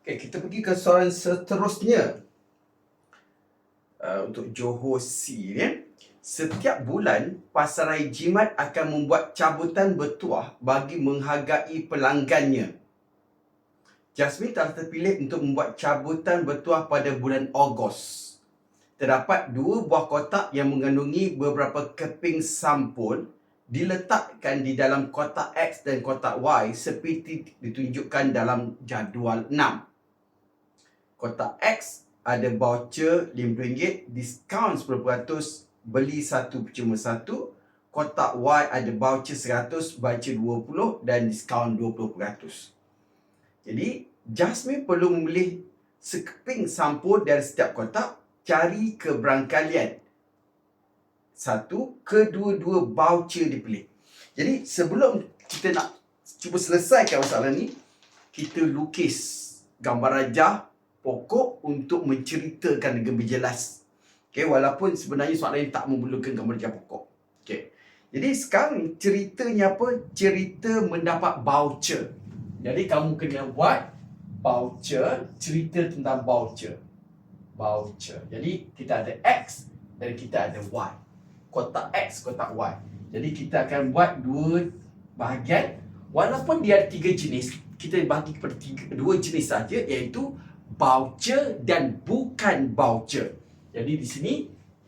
Okay, kita pergi ke soalan seterusnya. Uh, untuk Johor C ni. Setiap bulan, Pasarai Jimat akan membuat cabutan bertuah bagi menghargai pelanggannya. Jasmine telah terpilih untuk membuat cabutan bertuah pada bulan Ogos. Terdapat dua buah kotak yang mengandungi beberapa keping sampul diletakkan di dalam kotak X dan kotak Y seperti ditunjukkan dalam jadual 6. Kotak X ada voucher RM5, diskaun 10%, beli satu percuma satu. Kotak Y ada voucher 100, baca 20 dan diskaun 20%. Jadi, Jasmine perlu memilih sekeping sampul dari setiap kotak, cari keberangkalian satu, kedua-dua voucher dipilih. Jadi sebelum kita nak cuba selesaikan masalah ni, kita lukis gambar rajah pokok untuk menceritakan dengan lebih jelas. Okay, walaupun sebenarnya soalan ini tak memerlukan gambar rajah pokok. Okay. Jadi sekarang ceritanya apa? Cerita mendapat voucher. Jadi kamu kena buat voucher, cerita tentang voucher. Voucher. Jadi kita ada X dan kita ada Y kotak X, kotak Y. Jadi kita akan buat dua bahagian. Walaupun dia ada tiga jenis, kita bagi kepada tiga, dua jenis saja iaitu voucher dan bukan voucher. Jadi di sini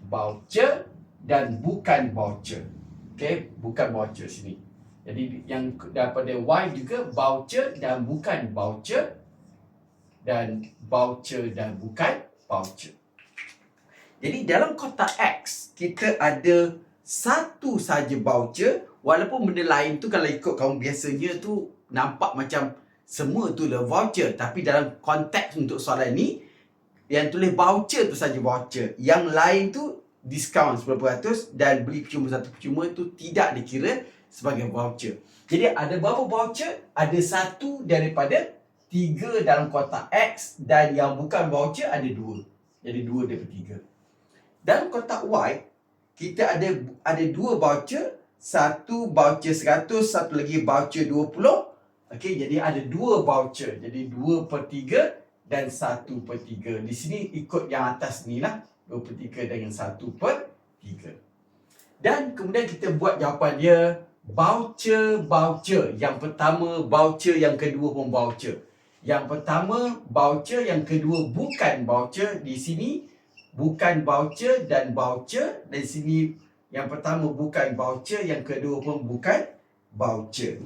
voucher dan bukan voucher. Okey, bukan voucher sini. Jadi yang daripada Y juga voucher dan bukan voucher dan voucher dan bukan voucher. Jadi dalam kotak X kita ada satu saja voucher walaupun benda lain tu kalau ikut kamu biasanya tu nampak macam semua tu lah voucher tapi dalam konteks untuk soalan ni yang tulis voucher tu saja voucher yang lain tu diskaun 10% dan beli percuma satu percuma tu tidak dikira sebagai voucher. Jadi ada berapa voucher? Ada satu daripada tiga dalam kotak X dan yang bukan voucher ada dua. Jadi dua daripada tiga. Dalam kotak Y, kita ada ada dua voucher. Satu voucher 100, satu lagi voucher 20. Okey, jadi ada dua voucher. Jadi dua per tiga dan satu per tiga. Di sini ikut yang atas ni lah. Dua per tiga dengan satu per tiga. Dan kemudian kita buat jawapan dia voucher, voucher. Yang pertama voucher, yang kedua pun voucher. Yang pertama voucher, yang kedua bukan voucher. Di sini bukan voucher dan voucher dan sini yang pertama bukan voucher yang kedua pun bukan voucher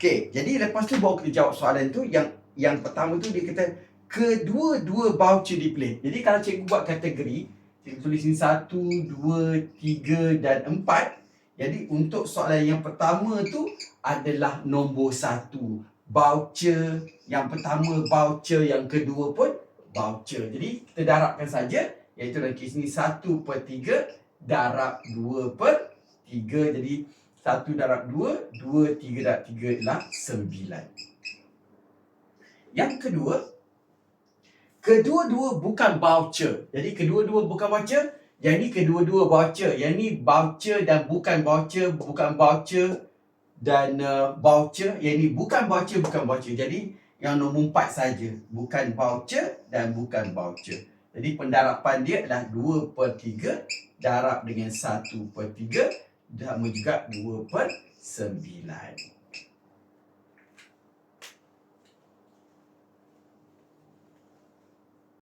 okey jadi lepas tu baru kita jawab soalan tu yang yang pertama tu dia kata kedua-dua voucher dipilih jadi kalau cikgu buat kategori cikgu tulis sini satu, dua, tiga dan empat jadi untuk soalan yang pertama tu adalah nombor satu. Voucher yang pertama voucher yang kedua pun voucher. Jadi kita darabkan saja iaitu dalam kes ni 1 per 3 darab 2 per 3 jadi 1 darab 2 2 3 darab 3 ialah 9 yang kedua kedua-dua bukan voucher. Jadi kedua-dua bukan voucher yang ni kedua-dua voucher. Yang ni voucher dan bukan voucher bukan voucher dan uh, voucher. Yang ni bukan voucher bukan voucher. Jadi yang nombor 4 saja bukan voucher dan bukan voucher. Jadi pendarapan dia adalah 2 per 3 darab dengan 1 per 3 sama juga 2 per 9.